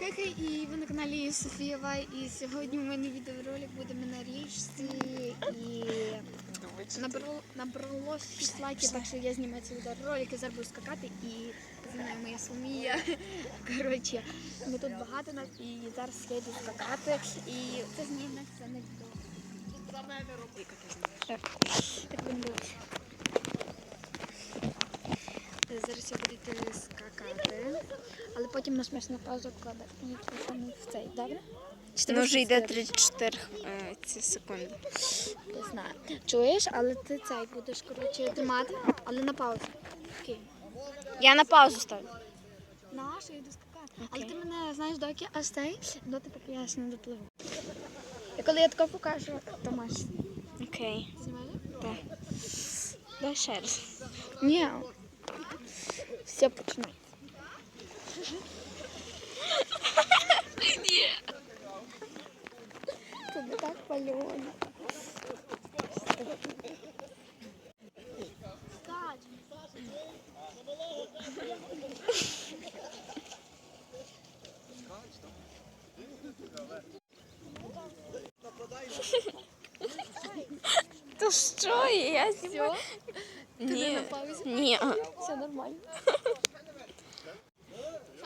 Хей-хей, і ви на каналі Софія Вай. І сьогодні у мене відеоролик буде на річці і набрало, набралось 6 лайків, так що я знімаю цей відеоролик і зараз буду скакати і зі мною моя Соломія. Коротше, ми тут багато нас і зараз я йду скакати. І це зніме, це не відео. Так, так будемо робити. Зараз я буду скакати, але потім нажмеш на паузу кладе і в цей, добре? Чи Ну, вже йде можеш 34 е, ці секунди. Не знаю. Чуєш, але ти цей будеш коротше тримати, але на паузу. Окей. Я на паузу ставлю. Наша, я йду скакати. Але ти мене знаєш доки аж цей, доти поки я ще не допливу. І коли я тако покажу, то маєш. Окей. Знімаєш? Так. Дай ще раз. Ні. Все починай. Тобі так пальоно. То що? Я знімаю. Ти Ні. на паузі? Ні. Все нормально.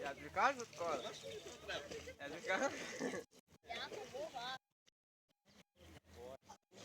Я тобі кажу. Я тобі кажу.